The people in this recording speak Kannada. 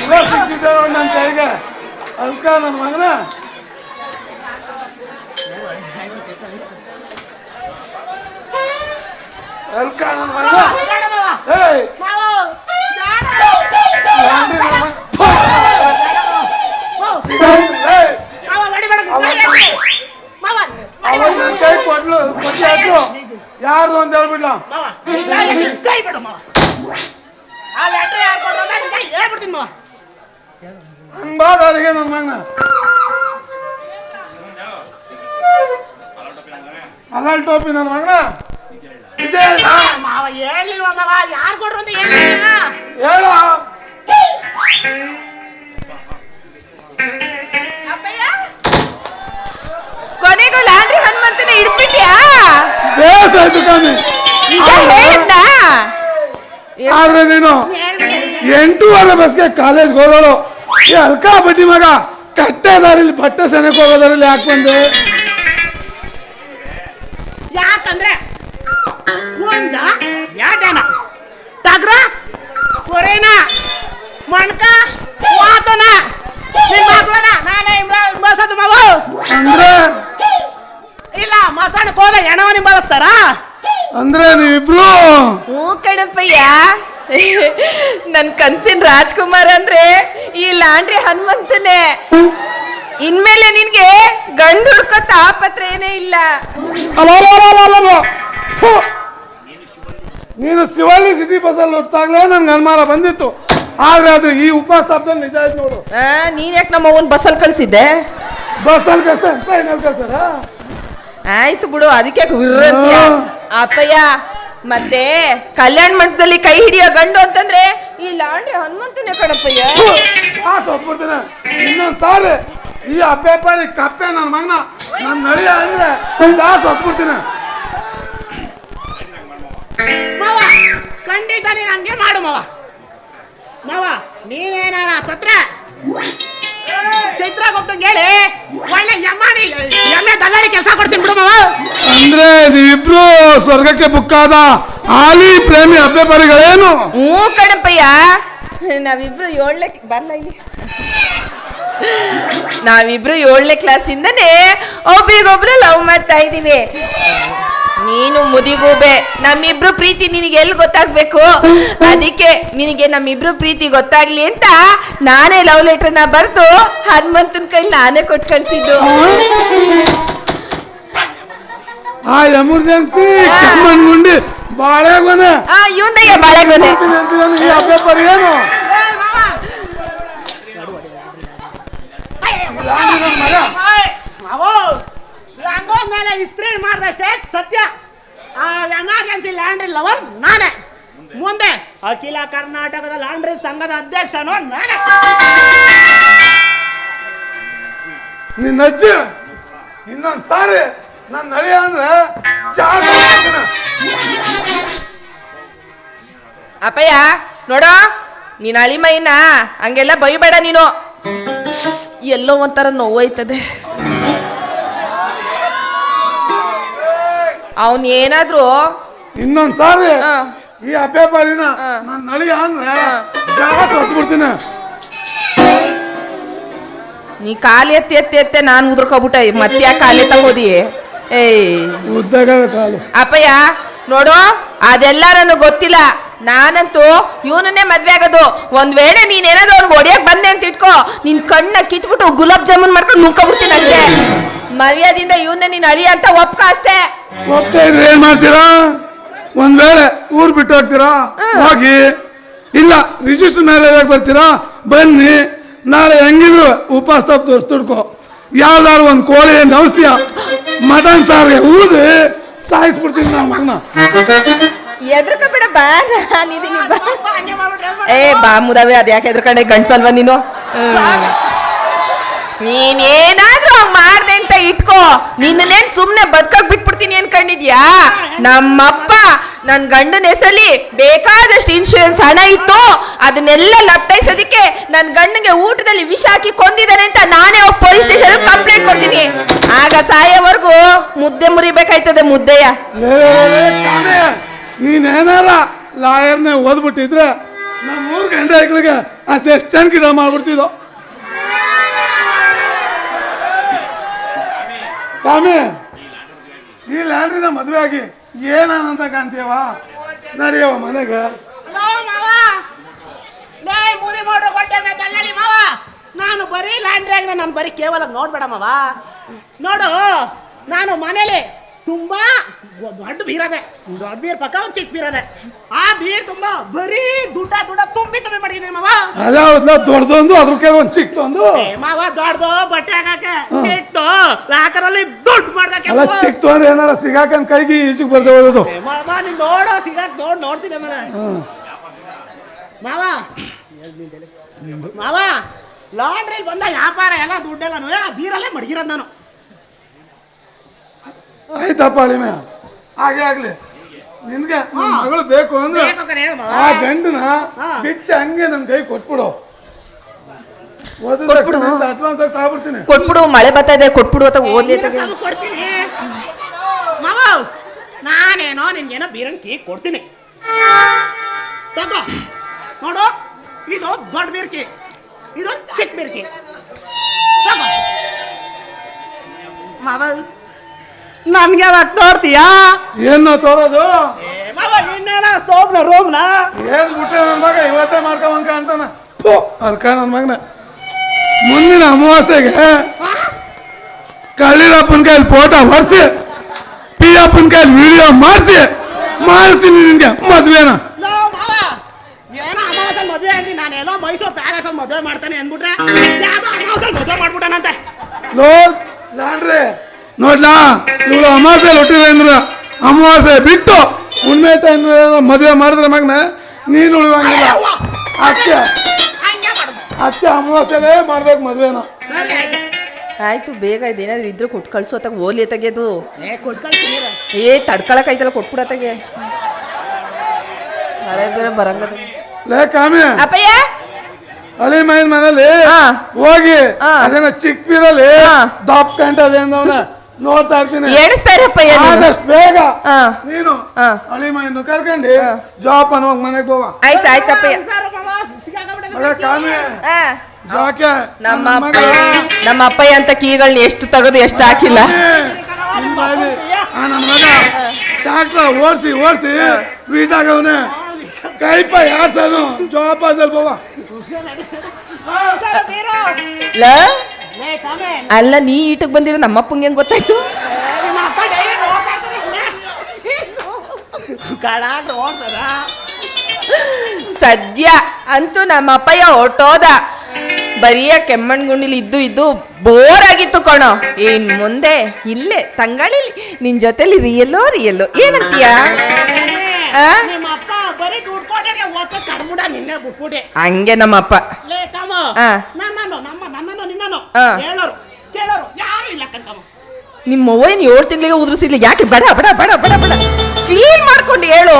ಇವಾಗ ಸಿಕ್ಕಿದ್ದೇವೆ ನನ್ನ ನನ್ನ ಮಗನ? ಅಲ್ಕ ನನ್ನ ಮಗನ? ಕೊಡ್ಲು ಯಾರು ಅಂತ ಹೇಳ್ಬಿಡ್ಲ? ಕೈ ಬಿಡು ಮಾವ. ಆ ಲೆಟ್ರ್ ಯಾರು ಕೊಟ್ರು ಅಂತ ಹೇಳ್ಬಿಡ್ತೀನಿ ಮಾವ. ಹಂಗ್ ಬಾದ ಅಲ್ಲಿಗೆ ನನ್ನ ಅಲಾಲ್ ಟೋಪಿ ನನ್ನ ಹೇಳ ಮಾವ ಹೇಳಿಲ್ವ ಮಾವ? ಯಾರು ಕೊಡ್ರು ಅಂತ ಹೇಳಿಲ್ಲ ನೀನು? ಎಂಟೂವರೆ ಬಸ್ಗೆ ಕಾಲೇಜ್ಗೆ ಹೋಗೋಳು ಈ ಅಲ್ಕಾ ಬಡ್ಡಿ ಮಗ. ಕಟ್ಟೆ ದಾರಿಲಿ ಬಟ್ಟೆ ಸೆನೆಗೆ ಹೋಗೋದಾರಲ್ಲಿ ಯಾಕೆ ಬಂದೆ? ಯಾಕಂದ್ರೆ ಒಂದ ಯಾಟನ ತಗ್ರ ಕೊರೇನ ಮಣ್ಕ ವಾತನ ನಿನ್ ಮಗ್ಳನ ನಾನೇ ಹಿಂಬಾಲಿಸೋದು ಮಾವು. ಅಂದ್ರೆ? ಇಲ್ಲ ಮಸಾಣಕ್ಕೆ ಹೋದ ಅಂದ್ರೆ ನೀವಿಬ್ರು ಹ್ಞೂ ಕಣಪ್ಪಯ್ಯ ನನ್ ಕನ್ಸಿನ ರಾಜ್ಕುಮಾರ್ ಅಂದ್ರೆ ಈ ಲಾಂಡ್ರಿ ಹನುಮಂತನೇ. ಇನ್ಮೇಲೆ ನಿನ್ಗೆ ಗಂಡು ಹುಡ್ಕೋ ತಾಪತ್ರ ಏನೇ ಇಲ್ಲ. ನೀನು ಶಿವಳ್ಳಿ ಸಿಟಿ ಬಸ್ಸಲ್ಲಿ ಹುಟ್ಟಾಗ್ಲೇ ನನ್ಗೆ ಅನುಮಾನ ಬಂದಿತ್ತು. ಆದ್ರೆ ಅದು ಈ ಉಪಸ್ಥಾಪದಲ್ಲಿ ನಿಜ ಆಯ್ತು ನೋಡು. ಆ, ನೀನ್ ಯಾಕೆ ನಮ್ಮ ಅವನ್ ಬಸ್ಸಲ್ಲಿ ಕಳ್ಸಿದ್ದೆ? ಬಸ್ಸಲ್ಲಿ ಕಷ್ಟ ಕಳ್ಸಾರ ಆಯ್ತು ಬಿಡು ಅದಕ್ಕೆ ವಿರ್ರಂತ್ಯ. ಅಪ್ಪಯ್ಯ ಮತ್ತೆ ಕಲ್ಯಾಣ ಮಂಟಪದಲ್ಲಿ ಕೈ ಹಿಡಿಯೋ ಗಂಡು ಅಂತಂದ್ರೆ ಈ ಲಾಂಡ್ರಿ ಹನುಮಂತನೇ ಕಣಪ್ಪಯ್ಯ. ಆ ಇನ್ನೊಂದು ಸಾರಿ ಈ ಅಪ್ಪೇಪಾರಿ ಕಪ್ಪೆ ನನ್ನ ಮಗನ ನನ್ನ ನಳಿಯ ಅಂದ್ರೆ ಕಾಸು ಒಪ್ಬಿಡ್ತೀನಿ ಮಾವ ಖಂಡಿತ ನೀನ್ ಹಂಗೆ ಮಾಡು ಮಾವ. ಮಾವ ನೀನೇನಾರ ಸತ್ರ? ಚೈತ್ರ ಗೊತ್ತಂಗೆ ಹೇಳಿ. ಒಳ್ಳೆ ಯಮ್ಮಾನಿ ಎಮ್ಮೆ ದಲ್ಲಾಳಿ ಕೆಲಸ ಕೊಡ್ತೀನಿ ಬಿಡು ಮಾವ. ಅಂದ್ರೆ ನೀವಿಬ್ರು ಸ್ವರ್ಗಕ್ಕೆ ಬುಕ್ಕಾದ ಆಲಿ ಪ್ರೇಮಿ ಅಭ್ಯಪರಿಗಳೇನು ಹ್ಞೂ ಕಣಪ್ಪಯ್ಯ. ನಾವಿಬ್ರು ಏಳನೇ ಬರಲ್ಲ ಇಲ್ಲಿ. ನಾವಿಬ್ರು ಏಳನೇ ಕ್ಲಾಸಿಂದನೇ ಒಬ್ರಿಗೊಬ್ರು ಲವ್ ಮಾಡ್ತಾ ಇದೀವಿ ನೀನು ಮುದಿಗೂಬೆ. ನಮ್ಮಿಬ್ರು ಪ್ರೀತಿ ನಿನಗೆ ಎಲ್ಲಿ ಗೊತ್ತಾಗ್ಬೇಕು? ಅದಕ್ಕೆ ನಿನಗೆ ನಮ್ಮಿಬ್ರು ಪ್ರೀತಿ ಗೊತ್ತಾಗ್ಲಿ ಅಂತ ನಾನೇ ಲವ್ ಲೆಟರ್ನ ಬರೆದು ಹನುಮಂತನ ಕೈ ನಾನೇ ಕೊಟ್ಟು ಕಳ್ಸಿದ್ದು. ಎಮರ್ಜೆನ್ಸಿ ಬಾಳೆಗೊನೆ. ಆ ಇವಂದಯ್ಯ ಬಾಳೆಗೊನೆ. ಈ ಏನು? ಮಗ? ಹಂಗೋದ್ಮೇಲೆ ಇಸ್ತ್ರಿ ಮಾಡ್ದಷ್ಟೇ ಸತ್ಯ. ಆ ಎಮರ್ಜೆನ್ಸಿ ಲ್ಯಾಂಡ್ರಿ ಲವರ್ ನಾನೇ. ಮುಂದೆ ಅಖಿಲ ಕರ್ನಾಟಕದ ಲಾಂಡ್ರಿ ಸಂಘದ ಅಧ್ಯಕ್ಷನು ನಾನೇ. ನಿನ್ನ ಅಜ್ಜಿ ಇನ್ನೊಂದ್ ಸಾರಿ ನನ್ನ ನಳಿಯ ಅಂದ್ರೆ. ಅಪ್ಪಯ್ಯ ನೋಡೋ ನೀನ್ ಅಳಿಮೈನ ಹಂಗೆಲ್ಲ ಬೈಬೇಡ ನೀನು. ಎಲ್ಲೋ ಒಂಥರ ನೋವಾಯ್ತದೆ ಅವನ್ ಏನಾದ್ರು ಇನ್ನೊಂದ್ ಸಾರಿ ಹಾ. ಈ. ನನ್ನ ನಳಿ ಅಂದ್ರೆ. ಜಾಗ ನೀ ಕಾಲ್ ಎತ್ತಿ ಎತ್ತಿ ಎತ್ತೆ ನಾನು ಉದ್ರಕೋಬಿಟ್ಟ ಮತ್ತೆ ಯಾಕೆ ಎತ್ತ ಹೋದಿ ಏಯ್ ಉದ್ದಗ ಕಾಲು ಅಪ್ಪಯ್ಯ ನೋಡು ಅದೆಲ್ಲ ನನಗೆ ಗೊತ್ತಿಲ್ಲ ನಾನಂತೂ ಇವನನ್ನೇ ಮದ್ವೆ ಆಗೋದು. ಒಂದ್ ವೇಳೆ ನೀನೇನಾದ್ರು ಅವ್ನಿಗೆ ಹೊಡಿಯಕ್ ಬಂದೆ ಅಂತ ಇಟ್ಕೋ ನಿನ್ ಕಣ್ಣ ಕಿತ್ಬಿಟ್ಟು ಗುಲಾಬ್ ಜಾಮೂನ್ ಮಾಡ್ಕೊಂಡು ನುಂಕೊಬಿಡ್ತೀನಿ ಅಷ್ಟೇ ಮರ್ಯಾದಿಂದ ಇವನ್ನ ನೀನ್ ಅಳಿ ಅಂತ ಒಪ್ಕ ಅಷ್ಟೇ. ಒಪ್ತಾ ಇದ್ರೆ ಏನ್ ಮಾಡ್ತೀರಾ? ಒಂದ್ ವೇಳೆ ಊರ್ ಬಿಟ್ಟು ಹೋಗ್ತೀರಾ? ಹೋಗಿ ಇಲ್ಲ ರಿಜಿಸ್ಟರ್ ಮೇಲೆ ಬರ್ತೀರಾ? ಬನ್ನಿ ನಾಳೆ ಹೆಂಗಿದ್ರು ಉಪವಾಸ ತೋರಿಸ್ ಯಾವ್ದಾದ್ರು ಯಾವ್ದಾರು ಒಂದ್ ಕೋಳಿ ಔಷಧಿಯ ಮಟನ್ ಸಾರಿಗೆ ಊದಿ ಸಾಯಿಸ್ಬಿಡ್ತೀನಿ ನಾನು ಮಗನ. ಎದ್ರಕ ಬಿಡ, ಬಾ ನಾನಿದ್ದೀನಿ ಬಾ. ಏ, ಬಾ, ಮುದವೆ, ಅದು ಯಾಕೆ ಎದ್ರಕಂಡೆ, ಗಂಡ್ಸಲ್ವ ನೀನು. ನೀನೇನಾದ್ರೂ ಹಂಗ್ ಮಾಡ್ದೆ ಅಂತ ಇಟ್ಕೋ. ನಿನ್ನೇನ್ ಸುಮ್ನೆ ಬದುಕಕ್ ಬಿಟ್ಬಿಡ್ತೀನಿ ಅನ್ಕೊಂಡಿದ್ಯಾ ನಮ್ಮಪ್ಪ, ನನ್ ಗಂಡನ ಹೆಸರಲ್ಲಿ ಬೇಕಾದಷ್ಟು ಇನ್ಶೂರೆನ್ಸ್ ಹಣ ಇತ್ತು. ಅದನ್ನೆಲ್ಲ ಲಪ್ಟೈಸೋದಿಕ್ಕೆ ನನ್ ಗಂಡನಿಗೆ ಊಟದಲ್ಲಿ ವಿಷ ಹಾಕಿ ಕೊಂದಿದ್ದಾನೆ ಅಂತ ನಾನೇ ಪೊಲೀಸ್ ಸ್ಟೇಷನ್ ಕಂಪ್ಲೇಂಟ್ ಕೊಡ್ತೀನಿ. ಆಗ ಸಾಯೋವರೆಗೂ ಮುದ್ದೆ ಮುರಿಬೇಕಾಯ್ತದೆ, ಮುದ್ದೆಯ. ನೀನೇನಾರ ಲಾಯರ್ನೇ ಓದ್ಬಿಟ್ಟಿದ್ರೆ ನಮ್ಮ ಮೂರು ಗಂಟೆ ಐಕ್ಳಿಗೆ ಅದೆಷ್ಟು ಚೆನ್ನ ಗಿಡ ಮಾಡ್ಬಿಡ್ತಿದ್ದೋ ಸ್ವಾಮಿ, ಈ ಲ್ಯಾಂಡ್ರಿನ ಮದುವೆ ಆಗಿ ಏನಾನಂತ ಕಾಣ್ತೀವ ನಡೆಯವ ಮನೆಗೆ. ನಾನು ಬರೀ ಲ್ಯಾಂಡ್ರಿ ನಾನು ಬರೀ ಕೇವಲ ನೋಡ್ಬೇಡ ನೋಡು, ನಾನು ಮನೇಲಿ ತುಂಬಾ ದೊಡ್ಡ ಬೀರದೆ ದೊಡ್ಡ ಬೀರ್ ಪಕ್ಕ ಒಂದು ಚಿಕ್ಕ ಬೀರದೆ ಆ ಬೀರ್ ತುಂಬಾ ಬರೀ ದುಡ್ಡ ದುಡ್ಡ ತುಂಬಿ ತುಂಬಿ ಮಾಡಿದೀನಿ ಮಾವ. ಅದಾವತ್ಲ ದೊಡ್ಡದೊಂದು ಅದ್ರ ಕೈ ಒಂದು ಚಿಕ್ಕದೊಂದು ಏ ಮಾವ ದೊಡ್ಡದು ಬಟ್ಟೆ ಹಾಕಕ್ಕೆ ಚಿಕ್ತು ಲಾಕರಲ್ಲಿ ದುಡ್ಡು ಮಾಡ್ದಕ್ಕೆ ಅಲ್ಲ ಚಿಕ್ಕದು ಅಂದ್ರೆ ಏನಾರ ಸಿಗಾಕಂದ್ ಕೈಗೆ ಈಜಿಗೆ ಬರ್ದೆ ಹೋದದು. ಮಾವ ನೀನು ನೋಡೋ ಸಿಗಾಕ್ ನೋಡಿ ನೋಡ್ತೀನಿ ಮಾವ. ಮಾವ. ಮಾವ ಲಾಂಡ್ರಿಲಿ ಬಂದ ವ್ಯಾಪಾರ ಎಲ್ಲ ದುಡ್ಡೆಲ್ಲ ಆ ಬೀರಲ್ಲೇ ಮಡಗಿರೋದು ನಾನು. ಆಯ್ತಪ್ಪ ಅಳಿಮೆ. ಹಾಗೆ ಆಗ್ಲಿ. ನಿನ್ಗೆ ನಿನ್ ಮಗಳು ಬೇಕು ಅಂದ್ರೆ. ಆ ಗಂಡನ. ಬಿಚ್ಚ ಹಂಗೆ ನನ್ ಕೈ ಕೊಟ್ಬಿಡು. ಕೊಟ್ಬಿಡು. ಅಡ್ವಾನ್ಸ್ ಆಗಿ ತಗೊಬಿಡ್ತೀನಿ ಕೊಟ್ಬಿಡು ಮಳೆ ಬರ್ತಾ ಇದೆ ಕೊಟ್ಬಿಡು ಅಂತ ಓದ್ಲಿ ಕೊಡ್ತೀನಿ. ನಾನೇನೋ ನಿನ್ಗೇನೋ ಬೀರಂಗ್ ಕೇಕ್ ಕೊಡ್ತೀನಿ. ತಗೋ. ನೋಡು ಇದು ದೊಡ್ಡ ಬೀರ್ಕಿ. ಇದು ಚಿಕ್ಕ ಬೀರ್ಕಿ. ತಗೋ. ಮಾವ ನನ್ಗೆ ಯಾವಾಗ ತೋರ್ತೀಯಾ? ಏನು ತೋರೋದು? ಮಾವ ನಿನ್ನೇನ ಸೋಮ್ನ ರೋಮ್ನ ಏನ್ ಬಿಟ್ಟೆ ನನ್ ಮಗ? ಇವತ್ತೇ ಮಾಡ್ಕೊಂಡ್ ಕಾಣ್ತಾನ ಅಲ್ಕ ನನ್ ಮಗನ. ಮುಂದಿನ ಅಮಾವಾಸ್ಯೆಗೆ ಕಳ್ಳಿರಪ್ಪನ ಕೈಲಿ ಫೋಟೋ ಹೊರಿಸಿ ಪಿ ಅಪ್ಪನ ಕೈಲಿ ವಿಡಿಯೋ ಮಾಡಿಸಿ ಮಾಡಿಸ್ತೀನಿ ನಿನ್ಗೆ. ಮದ್ವೆನ? ಏನೋ ಅಮಾವಾಸ್ಯ ಮದುವೆ ಅಂದಿ ನಾನೇನೋ ಮೈಸೂರು ಪ್ಯಾಲೇಸ್ ಅಲ್ಲಿ ಮದುವೆ ಮಾಡ್ತಾನೆ ಅಂದ್ಬಿಟ್ರೆ ಯಾವ್ದೋ ಅಮಾವಾಸ್ಯ ಮದುವೆ ಮಾಡ್ಬಿಟ್ಟಾನಂತೆ. ಲೋ ಲಾಂಡ್ರೆ. ನೋಡ್ಲಾ? ಇವಳು ಅಮಾವಾಸ್ಯೆ ಹುಟ್ಟಿದ್ರೆ ಅಂದ್ರೆ ಅಮಾವಾಸ್ಯೆ ಬಿಟ್ಟು ಉಣ್ಮೆ ಟೈಮ್ ಮದುವೆ ಮಾಡಿದ್ರೆ ಮಗನ? ನೀನು ಉಳಿವಂಗಿಲ್ಲ ಅತ್ತೆ. ಅತ್ತೆ ಅಮಾವಾಸ್ಯೆಲೇ ಮಾಡ್ಬೇಕು ಮದ್ವೆನ. ಸರಿ ಆಯ್ತು. ಆಯ್ತು ಬೇಗ ಇದೇನಾದ್ರು ಇದ್ರೆ ಕೊಟ್ಟು ಕಳ್ಸೋತಾಗ ಓಲಿ ತೆಗೆದು ಏ ತಡ್ಕೊಳಕ್ ಐತಲ್ಲ ಕೊಟ್ಬಿಡತ್ತಾಗೆ ತಗೆ ಬೇರೆ ಬರಂಗ ಲೇ ಕಾಮ. ಅಪ್ಪಯ್ಯ? ಹಳಿ ಮೈನ್ ಮನೇಲಿ ಹಾ. ಹೋಗಿ. ಅದೇನೋ ಚಿಕ್ಕ ಬೀರಲ್ಲಿ ದಾಪ್ ಅದೇನವನ ನೋಡ್ತಾ ಇರ್ತೀನಿ. ಎಣಿಸ್ತಾರಪ್ಪಯ್ಯ ಆದಷ್ಟು ಬೇಗ. ನೀನು ಮೈನ್ ಕರ್ಕೊಂಡು ಹಾ. ಜಾಪ್ ಅನ್ನೋಗ್ ಮನೆಗೆ ಹೋಗ ಆಯ್ತು ಆಯ್ತಪ್ಪಯ್ಯ ಜಾಕೆ. ನಮ್ಮ ಅಪ್ಪಯ್ಯ ನಮ್ಮ ಅಪ್ಪಯ್ಯ ಅಂತ ಕೀಗಳನ್ನ ಎಷ್ಟು ತೆಗೆದು ಎಷ್ಟು ಹಾಕಿಲ್ಲ. ನನ್ನ ಮಗ. ಟ್ಯಾಕ್ಟ್ರ ಓಡಿಸಿ ಓಡಿಸಿ. ವೀಟಾಗವನೆ. ಕೈಪ ಯಾರ್ಸನು ಲೇ. ಕಾಮೆ, ಅಲ್ಲ ನೀ ಈಟಕ್ ಬಂದಿರೋ ನಮ್ಮಪ್ಪಂಗೆ ಹೆಂಗ್ ಗೊತ್ತಾಯ್ತು? ಸದ್ಯ ಅಂತೂ ನಮ್ಮ ಅಪ್ಪಯ್ಯ ಹೊಟ್ಟೋದ ಬರಿಯ ಕೆಮ್ಮಣ್ಗುಂಡಿಲಿ ಇದ್ದು ಇದ್ದು ಬೋರ್ ಆಗಿತ್ತು ಕಣೋ. ಏನ್ ಮುಂದೆ ಇಲ್ಲೇ ತಂಗಳಿಲಿ ನಿನ್ ಜೊತೆಲಿ ರಿಯಲ್ಲೋ ರಿಯಲ್ಲೋ ಏನಂತೀಯ? ಬರೀ ದುಡ್ಡು ಕೊಟ್ಟೆ ಓದ್ತ ಕಡ್ಬಿಡ ನಿನ್ನೆ ಬಿಟ್ಬಿಟ್ಟೆ ಹಂಗೆ ನಮ್ಮಪ್ಪ. ಲೇ ಕಾಮ ಆ. ನನ್ನನ್ನು ನಮ್ಮ ನನ್ನನ್ನು ನಿನ್ನನ್ನು. ಆ. ಹೇಳೋರು ಕೇಳೋರು. ಯಾರು ಇಲ್ಲ ಕಣ್ಕಮ್ಮ ನಿಮ್ಮ ಮೊವೈನ್ ಏಳು ತಿಂಗಳಿಗೆ ಉದುರಿಸಿಲ್ಲ ಯಾಕೆ? ಬೇಡ ಬಡ ಬಡ ಬಡ ಬಡ. ಫೀಲ್ ಮಾಡ್ಕೊಂಡು ಹೇಳು.